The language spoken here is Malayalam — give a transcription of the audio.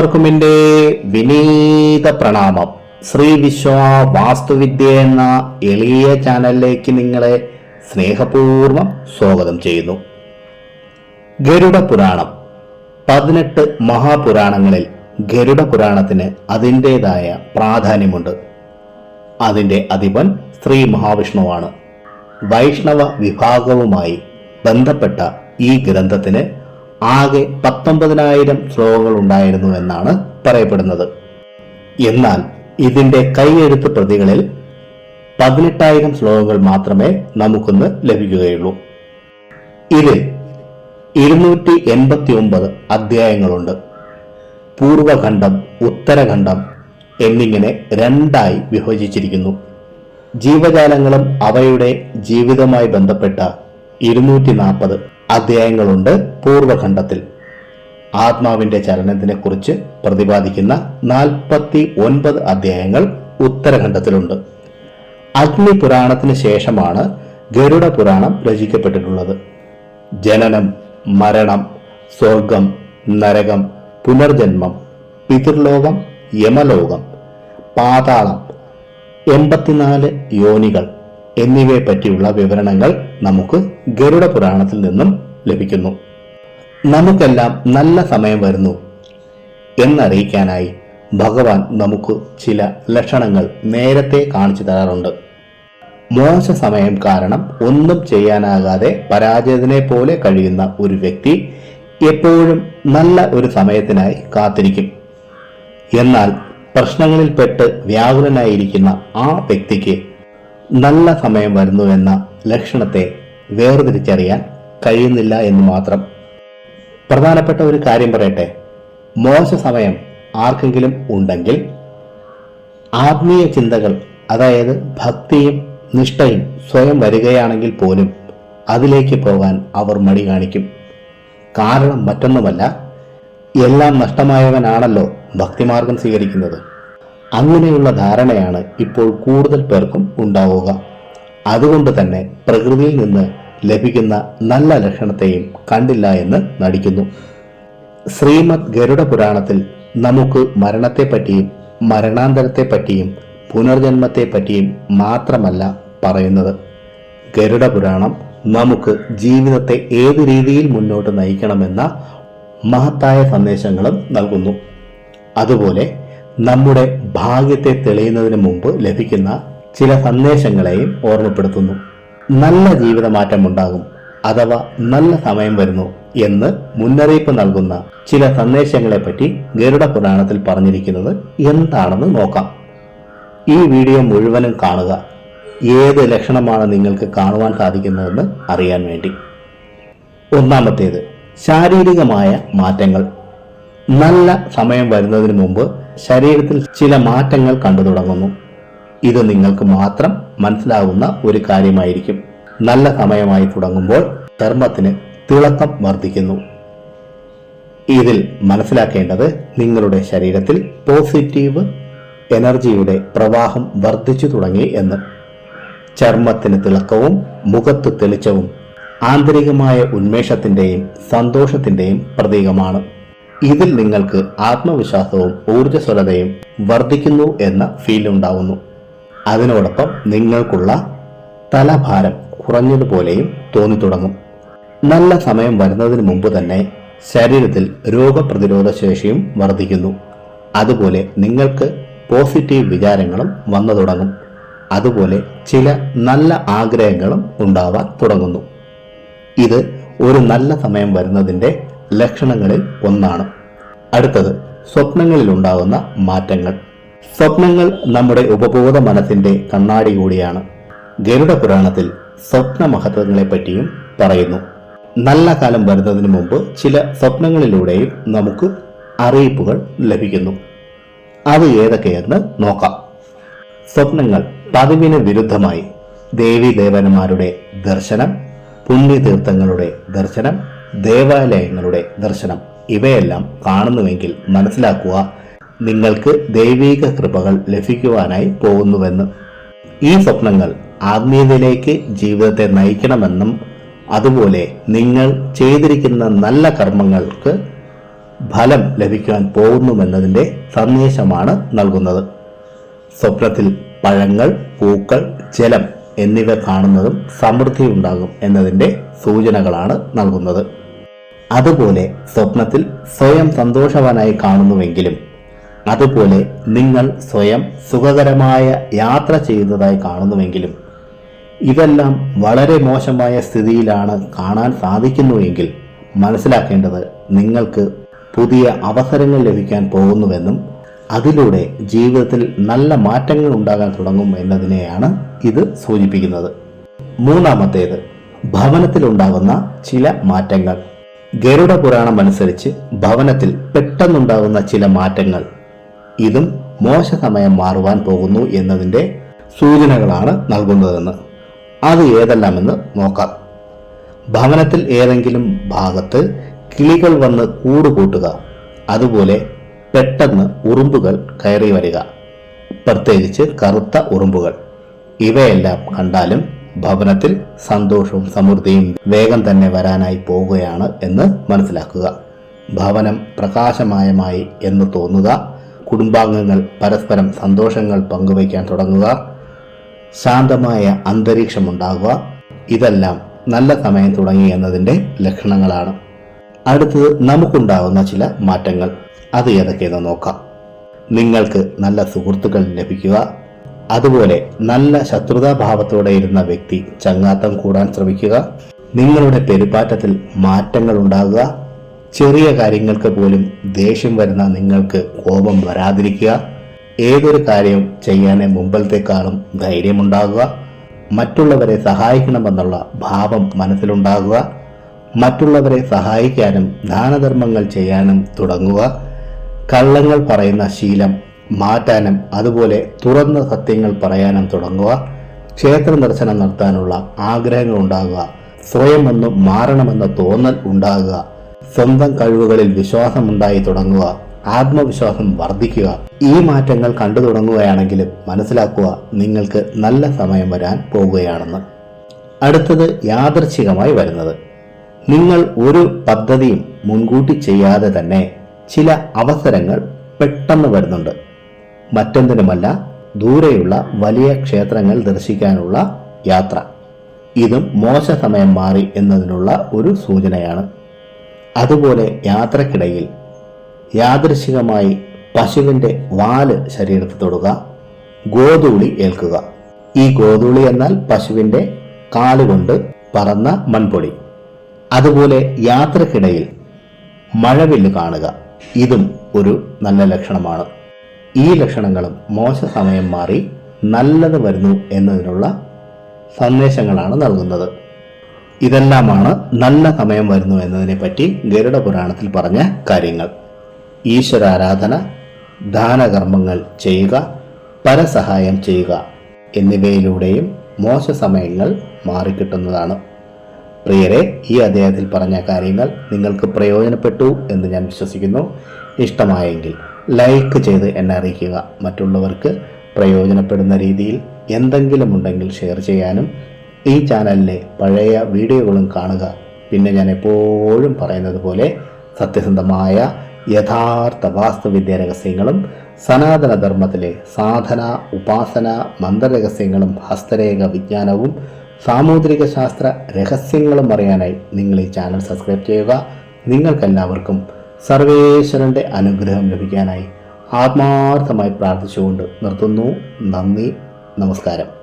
എല്ലാവർക്കും എന്റെ വിനീത പ്രണാമം. ശ്രീ വിശ്വ വാസ്തുവിദ്യ എന്ന എളിയ ചാനലിലേക്ക് നിങ്ങളെ സ്നേഹപൂർവം സ്വാഗതം ചെയ്യുന്നു. ഗരുഡ പുരാണം. പതിനെട്ട് മഹാപുരാണങ്ങളിൽ ഗരുഡ പുരാണത്തിന് അതിന്റെതായ പ്രാധാന്യമുണ്ട്. അതിന്റെ അധിപൻ ശ്രീ മഹാവിഷ്ണുവാണ്. വൈഷ്ണവ വിഭാഗവുമായി ബന്ധപ്പെട്ട ഈ ഗ്രന്ഥത്തിന് ആകെ പത്തൊമ്പതിനായിരം ശ്ലോകങ്ങൾ ഉണ്ടായിരുന്നു എന്നാണ് പറയപ്പെടുന്നത്. എന്നാൽ ഇതിന്റെ കൈയെഴുത്ത് പ്രതികളിൽ പതിനെട്ടായിരം ശ്ലോകങ്ങൾ മാത്രമേ നമുക്കൊന്ന് ലഭിക്കുകയുള്ളൂ. ഇതിൽ ഇരുന്നൂറ്റി എൺപത്തി ഒമ്പത് അധ്യായങ്ങളുണ്ട്. പൂർവഖണ്ഡം ഉത്തരഖണ്ഡം എന്നിങ്ങനെ രണ്ടായി വിഭജിച്ചിരിക്കുന്നു. ജീവജാലങ്ങളും അവയുടെ ജീവിതവുമായി ബന്ധപ്പെട്ട ഇരുന്നൂറ്റി നാൽപ്പത് അധ്യായങ്ങളുണ്ട്. പൂർവഖണ്ഡത്തിൽ ആത്മാവിന്റെ ചലനത്തിനെ കുറിച്ച് പ്രതിപാദിക്കുന്ന നാൽപ്പത്തി ഒൻപത് അധ്യായങ്ങൾ ഉത്തരഖണ്ഡത്തിലുണ്ട്. അഗ്നി പുരാണത്തിന് ശേഷമാണ് ഗരുഡ പുരാണം രചിക്കപ്പെട്ടിട്ടുള്ളത്. ജനനം മരണം സ്വർഗം നരകം പുനർജന്മം പിതൃലോകം യമലോകം പാതാളം എൺപത്തിനാല് യോനികൾ എന്നിവയെ പറ്റിയുള്ള വിവരണങ്ങൾ നമുക്ക് ഗരുഡ പുരാണത്തിൽ നിന്നും ലഭിക്കുന്നു. നമുക്കെല്ലാം നല്ല സമയം വരുന്നു. എന്നറിയിക്കാനായി ഭഗവാൻ നമുക്ക് ചില ലക്ഷണങ്ങൾ നേരത്തെ കാണിച്ചു തരാറുണ്ട്. മോശ സമയം കാരണം ഒന്നും ചെയ്യാനാകാതെ പരാജയത്തിനെ പോലെ കഴിയുന്ന ഒരു വ്യക്തി എപ്പോഴും നല്ല ഒരു സമയത്തിനായി കാത്തിരിക്കും. എന്നാൽ പ്രശ്നങ്ങളിൽപ്പെട്ട് വ്യാകുലനായിരിക്കുന്ന ആ വ്യക്തിക്ക് നല്ല സമയം വരുന്നു എന്ന ലക്ഷണത്തെ വേർതിരിച്ചറിയാൻ കഴിയുന്നില്ല എന്ന് മാത്രം. പ്രധാനപ്പെട്ട ഒരു കാര്യം പറയട്ടെ. മോശ സമയം ആർക്കെങ്കിലും ഉണ്ടെങ്കിൽ ആത്മീയ ചിന്തകൾ അതായത് ഭക്തിയും നിഷ്ഠയും സ്വയം വരികയാണെങ്കിൽ പോലും അതിലേക്ക് പോകാൻ അവർ മടി കാണിക്കും. കാരണം മറ്റൊന്നുമല്ല എല്ലാം നഷ്ടമായവനാണല്ലോ ഭക്തിമാർഗം സ്വീകരിക്കുന്നത്. അങ്ങനെയുള്ള ധാരണയാണ് ഇപ്പോൾ കൂടുതൽ പേർക്കും ഉണ്ടാവുക. അതുകൊണ്ട് തന്നെ പ്രകൃതിയിൽ നിന്ന് ലഭിക്കുന്ന നല്ല ലക്ഷണത്തെയും കണ്ടില്ല എന്ന് നടിക്കുന്നു. ശ്രീമദ് ഗരുഡ പുരാണത്തിൽ നമുക്ക് മരണത്തെപ്പറ്റിയും മരണാന്തരത്തെപ്പറ്റിയും പുനർജന്മത്തെപ്പറ്റിയും മാത്രമല്ല പറയുന്നത്. ഗരുഡ പുരാണം നമുക്ക് ജീവിതത്തെ ഏത് രീതിയിൽ മുന്നോട്ട് നയിക്കണമെന്ന മഹത്തായ സന്ദേശങ്ങളും നൽകുന്നു. അതുപോലെ നമ്മുടെ ഭാഗ്യത്തെ തെളിയുന്നതിന് മുമ്പ് ലഭിക്കുന്ന ചില സന്ദേശങ്ങളെയും ഓർമ്മപ്പെടുത്തുന്നു. നല്ല ജീവിതമാറ്റം ഉണ്ടാകും അഥവാ നല്ല സമയം വരുന്നു എന്ന് മുന്നറിയിപ്പ് നൽകുന്ന ചില സന്ദേശങ്ങളെപ്പറ്റി ഗരുഡ പുരാണത്തിൽ പറഞ്ഞിരിക്കുന്നത് എന്താണെന്ന് നോക്കാം. ഈ വീഡിയോ മുഴുവനും കാണുക. ഏത് ലക്ഷണമാണ് നിങ്ങൾക്ക് കാണുവാൻ സാധിക്കുന്നതെന്ന് അറിയാൻ വേണ്ടി. ഒന്നാമത്തേത് ശാരീരികമായ മാറ്റങ്ങൾ. നല്ല സമയം വരുന്നതിന് മുമ്പ് ശരീരത്തിൽ ചില മാറ്റങ്ങൾ കണ്ടു തുടങ്ങുന്നു. ഇത് നിങ്ങൾക്ക് മാത്രം മനസ്സിലാകുന്ന ഒരു കാര്യമായിരിക്കും. നല്ല സമയമായി തുടങ്ങുമ്പോൾ ചർമ്മത്തിന് തിളക്കം വർദ്ധിക്കുന്നു. ഇതിൽ മനസ്സിലാക്കേണ്ടത് നിങ്ങളുടെ ശരീരത്തിൽ പോസിറ്റീവ് എനർജിയുടെ പ്രവാഹം വർദ്ധിച്ചു തുടങ്ങി എന്ന്. ചർമ്മത്തിന് തിളക്കവും മുഖത്ത് തെളിച്ചവും ആന്തരികമായ ഉന്മേഷത്തിന്റെയും സന്തോഷത്തിന്റെയും പ്രതീകമാണ്. ഇതിൽ നിങ്ങൾക്ക് ആത്മവിശ്വാസവും ഊർജസ്വലതയും വർദ്ധിക്കുന്നു എന്ന ഫീൽ ഉണ്ടാവുന്നു. അതിനോടൊപ്പം നിങ്ങൾക്കുള്ള തലഭാരം കുറഞ്ഞതുപോലെയും തോന്നി തുടങ്ങും നല്ല സമയം വരുന്നതിന് മുമ്പ് തന്നെ ശരീരത്തിൽ രോഗപ്രതിരോധ ശേഷിയും വർദ്ധിക്കുന്നു. അതുപോലെ നിങ്ങൾക്ക് പോസിറ്റീവ് വിചാരങ്ങളും വന്നു തുടങ്ങും. അതുപോലെ ചില നല്ല ആഗ്രഹങ്ങളും ഉണ്ടാവാൻ തുടങ്ങുന്നു. ഇത് ഒരു നല്ല സമയം വരുന്നതിന്റെ ലക്ഷണങ്ങളിൽ ഒന്നാണ്. അടുത്തത് സ്വപ്നങ്ങളിൽ ഉണ്ടാകുന്ന മാറ്റങ്ങൾ. സ്വപ്നങ്ങൾ നമ്മുടെ ഉപബോധ മനസ്സിന്റെ കണ്ണാടി കൂടിയാണ്. ഗരുഡ പുരാണത്തിൽ സ്വപ്ന മഹത്വങ്ങളെ പറ്റിയും പറയുന്നു. നല്ല കാലം വരുന്നതിന് മുമ്പ് ചില സ്വപ്നങ്ങളിലൂടെയും നമുക്ക് അറിയിപ്പുകൾ ലഭിക്കുന്നു. അത് ഏതൊക്കെയെന്ന് നോക്കാം. സ്വപ്നങ്ങൾ പതിവിന് വിരുദ്ധമായി ദേവി ദേവന്മാരുടെ ദർശനം പുണ്യതീർത്ഥങ്ങളുടെ ദർശനം ദേവാലയങ്ങളുടെ ദർശനം. ഇവയെല്ലാം കാണുന്നുവെങ്കിൽ മനസ്സിലാക്കുക നിങ്ങൾക്ക് ദൈവിക കൃപകൾ ലഭിക്കുവാനായി പോകുന്നുവെന്ന് ഈ സ്വപ്നങ്ങൾ ആത്മീയതയിലേക്ക് ജീവിതത്തെ നയിക്കണമെന്നും അതുപോലെ നിങ്ങൾ ചെയ്തിരിക്കുന്ന നല്ല കർമ്മങ്ങൾക്ക് ഫലം ലഭിക്കാൻ പോകുന്നുവെന്നതിന്റെ സന്ദേശമാണ് നൽകുന്നത്. സ്വപ്നത്തിൽ പഴങ്ങൾ പൂക്കൾ ജലം എന്നിവ കാണുന്നതും സമൃദ്ധി ഉണ്ടാകും എന്നതിന്റെ സൂചനകളാണ് നൽകുന്നത്. അതുപോലെ സ്വപ്നത്തിൽ സ്വയം സന്തോഷവാനായി കാണുന്നുവെങ്കിലും അതുപോലെ നിങ്ങൾ സ്വയം സുഖകരമായ യാത്ര ചെയ്യുന്നതായി കാണുന്നുവെങ്കിലും ഇതെല്ലാം വളരെ മോശമായ സ്ഥിതിയിലാണ് കാണാൻ സാധിക്കുന്നുവെങ്കിൽ മനസ്സിലാക്കേണ്ടത് നിങ്ങൾക്ക് പുതിയ അവസരങ്ങൾ ലഭിക്കാൻ പോകുന്നുവെന്നും അതിലൂടെ ജീവിതത്തിൽ നല്ല മാറ്റങ്ങൾ ഉണ്ടാകാൻ തുടങ്ങും എന്നതിനെയാണ് ഇത് സൂചിപ്പിക്കുന്നത്. മൂന്നാമത്തേത് ഭവനത്തിലുണ്ടാകുന്ന ചില മാറ്റങ്ങൾ. ഗരുഡ പുരാണം അനുസരിച്ച് ഭവനത്തിൽ പെട്ടെന്നുണ്ടാകുന്ന ചില മാറ്റങ്ങൾ. ഇതും മോശ സമയം മാറുവാൻ പോകുന്നു എന്നതിന്റെ സൂചനകളാണ് നൽകുന്നതെന്ന്. അത് ഏതെല്ലാമെന്ന് നോക്കാം. ഭവനത്തിൽ ഏതെങ്കിലും ഭാഗത്ത് കിളികൾ വന്ന് കൂടുകൂട്ടുക. അതുപോലെ പെട്ടെന്ന് ഉറുമ്പുകൾ കയറി വരിക. പ്രത്യേകിച്ച് കറുത്ത ഉറുമ്പുകൾ. ഇവയെല്ലാം കണ്ടാലും ഭവനത്തിൽ സന്തോഷവും സമൃദ്ധിയും വേഗം തന്നെ വരാനായി പോവുകയാണ് എന്ന് മനസ്സിലാക്കുക. ഭവനം പ്രകാശമായമായി എന്ന് തോന്നുക. കുടുംബാംഗങ്ങൾ പരസ്പരം സന്തോഷങ്ങൾ പങ്കുവയ്ക്കാൻ തുടങ്ങുക. ശാന്തമായ അന്തരീക്ഷമുണ്ടാകുക. ഇതെല്ലാം നല്ല സമയം തുടങ്ങി എന്നതിന്റെ ലക്ഷണങ്ങളാണ്. അടുത്തത് നമുക്കുണ്ടാകുന്ന ചില മാറ്റങ്ങൾ. അത് ഏതൊക്കെയെന്ന് നോക്കാം. നിങ്ങൾക്ക് നല്ല സുഹൃത്തുക്കൾ ലഭിക്കുക. അതുപോലെ നല്ല ശത്രുതാഭാവത്തോടെ ഇരുന്ന വ്യക്തി ചങ്ങാത്തം കൂടാൻ ശ്രമിക്കുക. നിങ്ങളുടെ പെരുമാറ്റത്തിൽ മാറ്റങ്ങൾ ഉണ്ടാകുക. ചെറിയ കാര്യങ്ങൾക്ക് പോലും ദേഷ്യം വരുന്ന നിങ്ങൾക്ക് കോപം വരാതിരിക്കുക. ഏതൊരു കാര്യവും ചെയ്യാൻ മുമ്പത്തേക്കാളും ധൈര്യമുണ്ടാകുക. മറ്റുള്ളവരെ സഹായിക്കണമെന്നുള്ള ഭാവം മനസ്സിലുണ്ടാകുക. മറ്റുള്ളവരെ സഹായിക്കാനും ദാനധർമ്മങ്ങൾ ചെയ്യാനും തുടങ്ങുക. കള്ളങ്ങൾ പറയുന്ന ശീലം മാറ്റാനും അതുപോലെ തുറന്ന സത്യങ്ങൾ പറയാനും തുടങ്ങുക. ക്ഷേത്ര ദർശനം നടത്താനുള്ള ആഗ്രഹങ്ങൾ ഉണ്ടാകുക. സ്വയം ഒന്ന് മാറണമെന്ന തോന്നൽ ഉണ്ടാകുക. സ്വന്തം കഴിവുകളിൽ വിശ്വാസം ഉണ്ടായി തുടങ്ങുക. ആത്മവിശ്വാസം വർദ്ധിക്കുക. ഈ മാറ്റങ്ങൾ കണ്ടു തുടങ്ങുകയാണെങ്കിലും മനസ്സിലാക്കുക നിങ്ങൾക്ക് നല്ല സമയം വരാൻ പോവുകയാണെന്ന് അടുത്തത് യാദർച്ഛികമായി വരുന്നത്. നിങ്ങൾ ഒരു പദ്ധതിയും മുൻകൂട്ടി ചെയ്യാതെ തന്നെ ചില അവസരങ്ങൾ പെട്ടെന്ന് വരുന്നുണ്ട്. മറ്റൊന്നിനുമല്ല ദൂരെയുള്ള വലിയ ക്ഷേത്രങ്ങൾ ദർശിക്കാനുള്ള യാത്ര. ഇതും മോശ സമയം മാറി എന്നതിനുള്ള ഒരു സൂചനയാണ്. അതുപോലെ യാത്രക്കിടയിൽ യാദൃശികമായി പശുവിന്റെ വാൽ ശരീരത്ത് തൊടുക ഗോതൂളി ഏൽക്കുക. ഈ ഗോതൂളി എന്നാൽ പശുവിന്റെ കാലുകൊണ്ട് പറന്ന മൺപൊടി. അതുപോലെ യാത്രക്കിടയിൽ മഴവില്ല് കാണുക. ഇതും ഒരു നല്ല ലക്ഷണമാണ്. ഈ ലക്ഷണങ്ങളും മോശ സമയം മാറി നല്ലത് വരുന്നു എന്നതിനുള്ള സന്ദേശങ്ങളാണ് നൽകുന്നത്. ഇതെല്ലാമാണ് നല്ല സമയം വരുന്നു എന്നതിനെ പറ്റി ഗരുഡ പുരാണത്തിൽ പറഞ്ഞ കാര്യങ്ങൾ. ഈശ്വരാരാധന ദാനകർമ്മങ്ങൾ ചെയ്യുക പരസഹായം ചെയ്യുക എന്നിവയിലൂടെയും മോശ സമയങ്ങൾ മാറിക്കിട്ടുന്നതാണ്. പ്രിയരെ ഈ അദ്ദേഹത്തിൽ പറഞ്ഞ കാര്യങ്ങൾ നിങ്ങൾക്ക് പ്രയോജനപ്പെട്ടു എന്ന് ഞാൻ വിശ്വസിക്കുന്നു. ഇഷ്ടമായെങ്കിൽ ലൈക്ക് ചെയ്ത് എന്നെ അറിയിക്കുക. മറ്റുള്ളവർക്ക് പ്രയോജനപ്പെടുന്ന രീതിയിൽ എന്തെങ്കിലും ഉണ്ടെങ്കിൽ ഷെയർ ചെയ്യാനും ഈ ചാനലിലെ പഴയ വീഡിയോകളും കാണുക. പിന്നെ ഞാൻ എപ്പോഴും പറയുന്നത് പോലെ സത്യസന്ധമായ യഥാർത്ഥ വാസ്തുവിദ്യ രഹസ്യങ്ങളും സനാതനധർമ്മത്തിലെ സാധന ഉപാസന മന്ത്രരഹസ്യങ്ങളും ഹസ്തരേഖ വിജ്ഞാനവും സാമൂതിരിക ശാസ്ത്ര രഹസ്യങ്ങളും അറിയാനായി നിങ്ങൾ ഈ ചാനൽ സബ്സ്ക്രൈബ് ചെയ്യുക. നിങ്ങൾക്കെല്ലാവർക്കും സർവേശ്വരന്റെ അനുഗ്രഹം ലഭിക്കാനായി ആത്മാർത്ഥമായി പ്രാർത്ഥിച്ചുകൊണ്ട് നിർത്തുന്നു. നന്ദി. നമസ്കാരം.